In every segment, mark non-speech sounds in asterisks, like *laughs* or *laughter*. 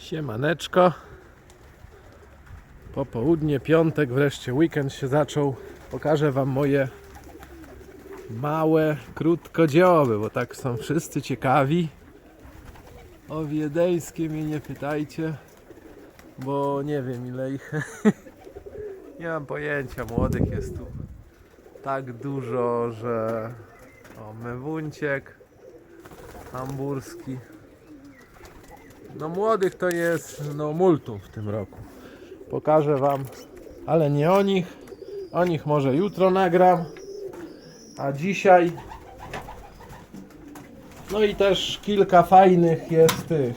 Siemaneczko. Popołudnie, piątek, wreszcie weekend się zaczął. Pokażę Wam moje małe, krótkodzioby, bo tak są wszyscy ciekawi. O wiedeńskie mnie nie pytajcie, bo nie wiem ile ich. *laughs* nie mam pojęcia, młodych jest tu tak dużo, że o mewunciek hamburski. No młodych to jest no multum w tym roku. Pokażę wam, ale nie o nich. O nich może jutro nagram. A dzisiaj no i też kilka fajnych jest tych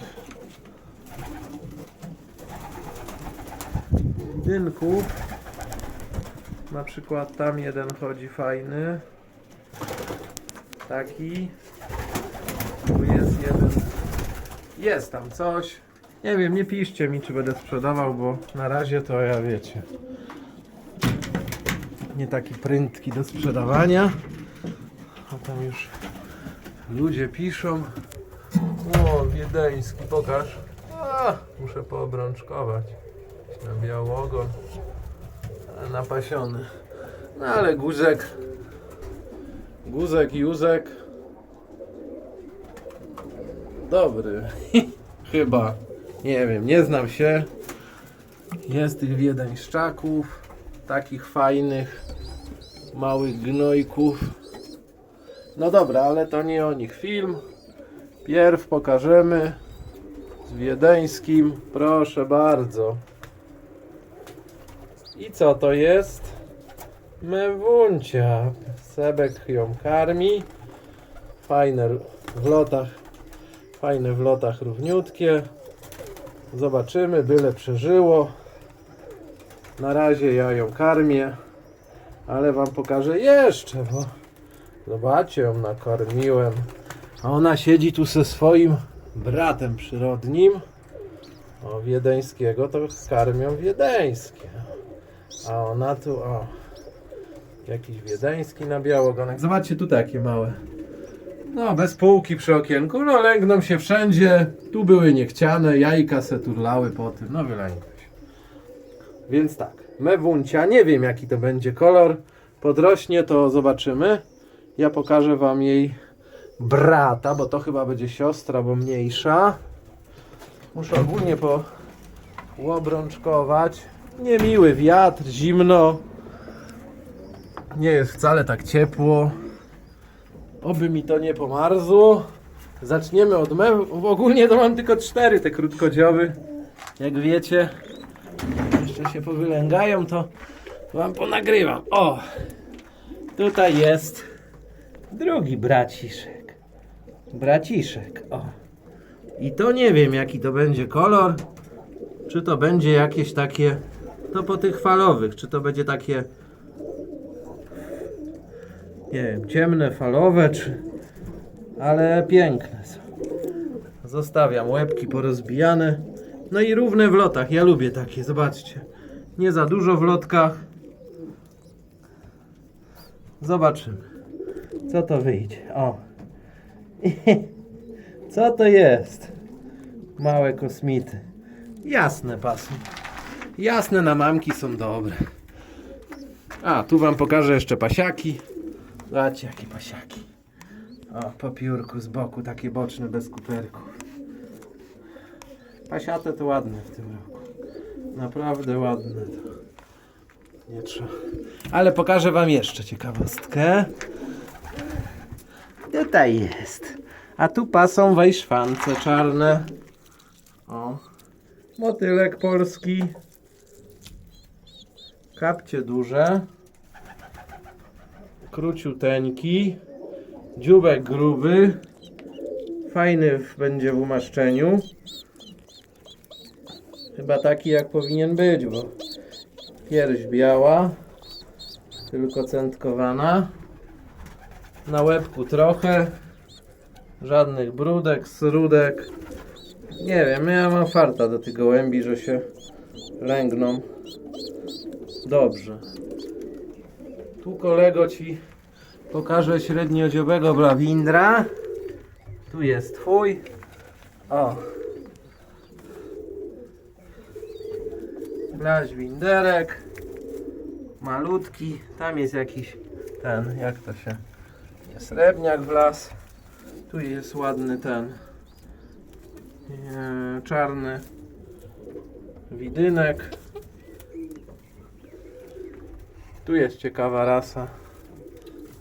dynków. Na przykład tam jeden chodzi fajny. Taki. Tu jest jeden jest tam coś. Nie wiem, nie piszcie mi, czy będę sprzedawał, bo na razie to ja wiecie. Nie taki prędki do sprzedawania. A tam już ludzie piszą. O, wiedeński, pokaż. A, muszę poobrączkować. Na białogon. Napasiony. No ale guzek. Guzek, Józek. Dobry. *laughs* Chyba. Nie wiem, nie znam się. Jest tych wiedeńszczaków. Takich fajnych. Małych gnojków. No dobra, ale to nie o nich film. Pierw pokażemy z wiedeńskim. Proszę bardzo. I co to jest? Mewuncia. Sebek ją karmi. Fajne w lotach Fajne w lotach równiutkie. Zobaczymy, byle przeżyło. Na razie ja ją karmię, ale wam pokażę jeszcze, bo zobaczcie, ją nakarmiłem. A ona siedzi tu ze swoim bratem przyrodnim. O, wiedeńskiego to karmią wiedeńskie. A ona tu, o, jakiś wiedeński na białogonek. Zobaczcie tu takie małe. No, bez półki przy okienku, no lęgną się wszędzie. Tu były niechciane, jajka se turlały po tym, no wylęgły się. Więc tak, mewuncia, nie wiem jaki to będzie kolor. Podrośnie to zobaczymy. Ja pokażę wam jej brata, bo to chyba będzie siostra, bo mniejsza. Muszę ogólnie po łobrączkować. Niemiły wiatr, zimno. Nie jest wcale tak ciepło. Oby mi to nie pomarzło. Zaczniemy od mew. Ogólnie to mam tylko cztery te krótkodzioby. Jak wiecie, jeszcze się powylęgają, to wam ponagrywam. O! Tutaj jest drugi braciszek. Braciszek, o. I to nie wiem jaki to będzie kolor. Czy to będzie jakieś takie. To po tych falowych, czy to będzie takie nie wiem, ciemne, falowe, czy... ale piękne są. Zostawiam łebki porozbijane. No i równe w lotach. Ja lubię takie, zobaczcie. Nie za dużo w lotkach. Zobaczymy, co to wyjdzie. O. *laughs* Co to jest? Małe kosmity. Jasne pasy. Jasne na mamki są dobre. A, tu wam pokażę jeszcze pasiaki. Zobaczcie jakie pasiaki. O, po piórku z boku, takie boczne, bez kuperków. Pasiate to ładne w tym roku. Naprawdę ładne to. Nie trzeba. Ale pokażę wam jeszcze ciekawostkę. Tutaj jest. A tu pasą wejszwance czarne. O. Motylek polski. Kapcie duże króciuteńki, dziubek gruby, fajny będzie w umaszczeniu. Chyba taki jak powinien być, bo pierś biała, tylko centkowana. Na łebku trochę, żadnych brudek, srudek. Nie wiem, ja mam farta do tych gołębi, że się lęgną. Dobrze. Tu kolego ci pokażę średniodziobego blawindra. Tu jest twój. O. Blaźwinderek. Malutki. Tam jest jakiś ten, jak to się... Srebrniak w las. Tu jest ładny ten. Czarny. Widynek. Tu jest ciekawa rasa.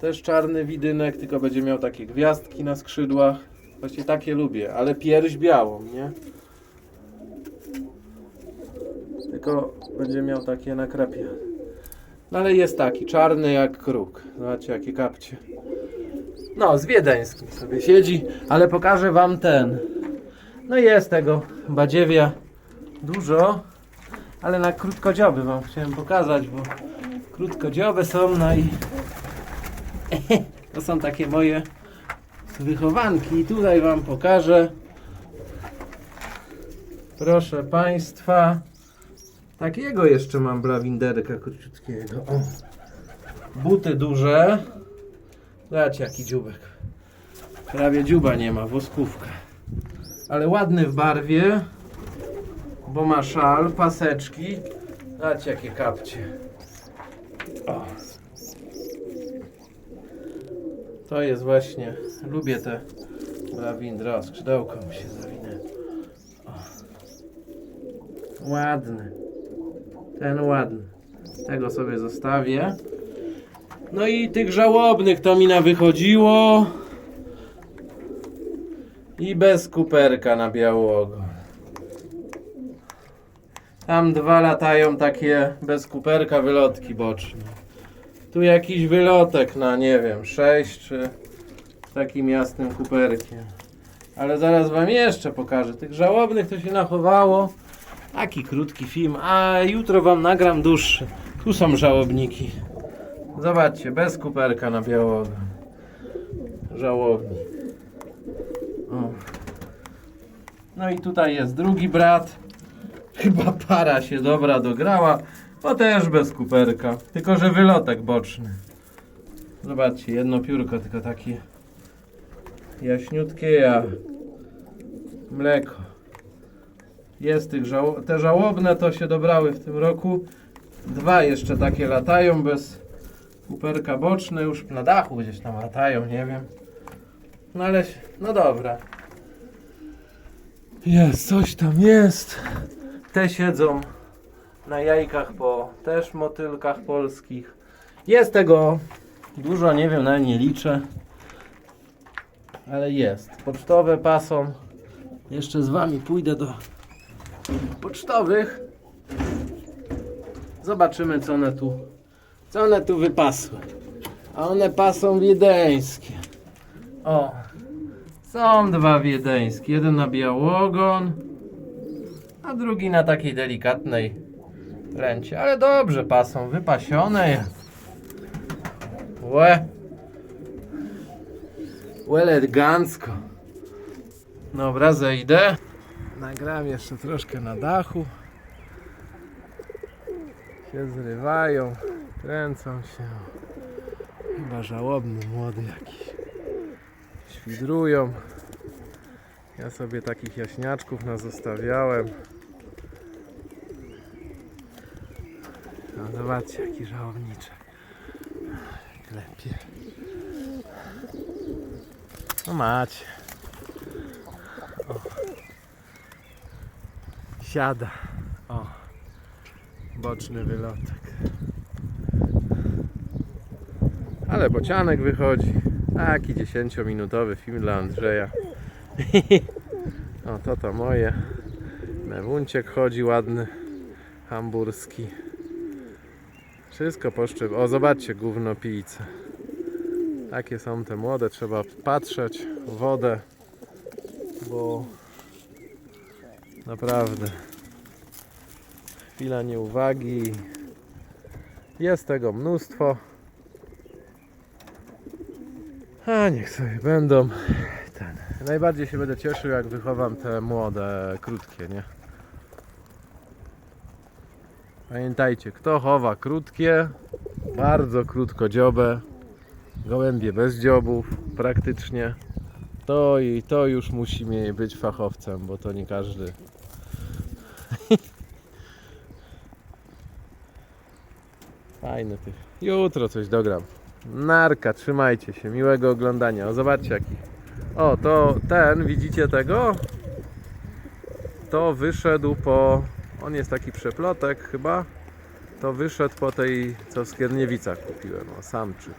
Też czarny widynek, tylko będzie miał takie gwiazdki na skrzydłach. Właśnie takie lubię, ale pierś białą, nie? Tylko będzie miał takie nakrapie. No ale jest taki, czarny jak kruk. Zobaczcie jakie kapcie. No, z wiedeńskim sobie siedzi, ale pokażę wam ten. No jest tego badziewia dużo, ale na krótkodzioby wam chciałem pokazać, bo krótkodziobe są, no i *laughs* to są takie moje wychowanki. I tutaj wam pokażę. Proszę państwa takiego jeszcze mam blawinderka króciutkiego. O. buty duże. Zobaczcie jaki dziubek. Prawie dziuba nie ma, woskówka. Ale ładny w barwie bo ma szal, paseczki. Zobaczcie jakie kapcie o. To jest właśnie, lubię te lawindry. O, skrzydełko mi się zawinęło. O. Ładny. Ten ładny. Tego sobie zostawię. No i tych żałobnych to mi na wychodziło. I bez kuperka na białogo. Tam dwa latają takie bez kuperka wylotki boczne. Tu jakiś wylotek na nie wiem, 6 czy takim jasnym kuperkiem. Ale zaraz wam jeszcze pokażę. Tych żałobnych to się nachowało. Taki krótki film, a jutro wam nagram dłuższy. Tu są żałobniki. Zobaczcie, bez kuperka na białogo. Żałobni. O. No i tutaj jest drugi brat. Chyba para się dobra dograła. To też bez kuperka. Tylko, że wylotek boczny. Zobaczcie, jedno piórko, tylko takie jaśniutkie ja. Mleko. Jest tych żał... Te żałobne to się dobrały w tym roku. Dwa jeszcze takie latają bez kuperka boczne. Już na dachu gdzieś tam latają, nie wiem. No ale, no dobra. Jest, coś tam jest. Te siedzą na jajkach po też motylkach polskich. Jest tego dużo, nie wiem, nawet nie liczę. Ale jest. Pocztowe pasą. Jeszcze z wami pójdę do pocztowych. Zobaczymy co one tu co one tu wypasły. A one pasą wiedeńskie. O. Są dwa wiedeńskie. Jeden na białogon, a drugi na takiej delikatnej ręcie. Ale dobrze pasą, wypasione. Łe. Łe elegancko. Dobra, zejdę. Nagram jeszcze troszkę na dachu. Się zrywają, kręcą się. Chyba żałobny młody jakiś. Świdrują. Ja sobie takich jaśniaczków nazostawiałem. No zobaczcie jaki żałobniczek. Klepie. No macie. O. Siada. O. Boczny wylotek. Ale bocianek wychodzi. Taki 10-minutowy film dla Andrzeja. *laughs* o, to to moje. Mewunciek chodzi ładny. Hamburski. Wszystko poszczep. O, zobaczcie, gówno pijce. Takie są te młode, trzeba patrzeć wodę, bo naprawdę chwila nieuwagi. Jest tego mnóstwo. A niech sobie będą. Ten. Najbardziej się będę cieszył, jak wychowam te młode, krótkie, nie? Pamiętajcie, kto chowa krótkie, bardzo krótkodziobę, gołębie bez dziobów praktycznie, to i to już musi mie- być fachowcem, bo to nie każdy. *laughs* Fajny ty. Jutro coś dogram. Narka, trzymajcie się. Miłego oglądania. O, zobaczcie jaki. O, to ten, widzicie tego? To wyszedł po... On jest taki przeplotek chyba. To wyszedł po tej, co w Skierniewicach kupiłem. O, samczyk.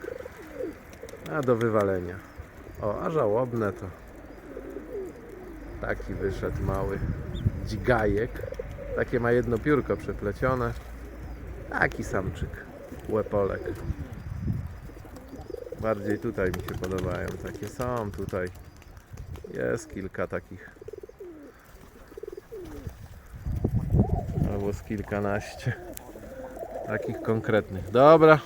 A do wywalenia. O, a żałobne to. Taki wyszedł mały dźgajek. Takie ma jedno piórko przeplecione. Taki samczyk. Łepolek. Bardziej tutaj mi się podobają. Takie są tutaj. Jest kilka takich. Z kilkanaście. Takich konkretnych. Dobra.